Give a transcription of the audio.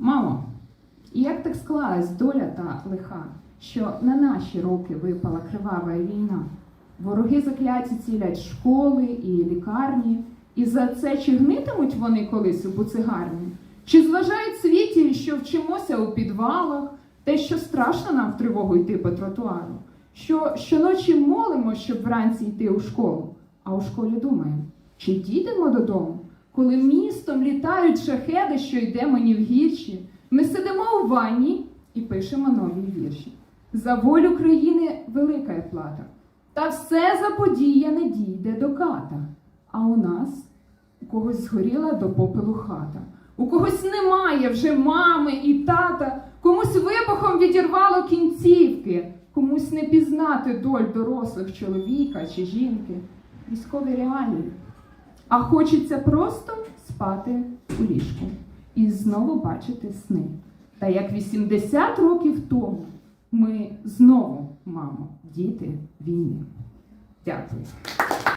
Мамо, як так склалась доля та лиха, що на наші роки випала кривава війна? Вороги закляті цілять школи і лікарні, і за це чи гнитимуть вони колись у буцигарні? Чи зважають світі, що вчимося у підвалах, те, що страшно нам в тривогу йти по тротуару? Що щоночі молимо, щоб вранці йти у школу, а у школі думаємо, чи дійдемо додому? Коли містом літають шахеди, що йде мені в гірші, ми сидимо у ванні і пишемо нові вірші. За волю країни велика є плата, та все заподіяне дійде до ката. А у нас у когось згоріла до попелу хата, у когось немає вже мами і тата, комусь вибухом відірвало кінцівки, комусь не пізнати доль дорослих чоловіка чи жінки, військові реалії. А хочеться просто спати у ліжку і знову бачити сни. Та як 80 років тому ми знову, мамо, діти війни. Дякую.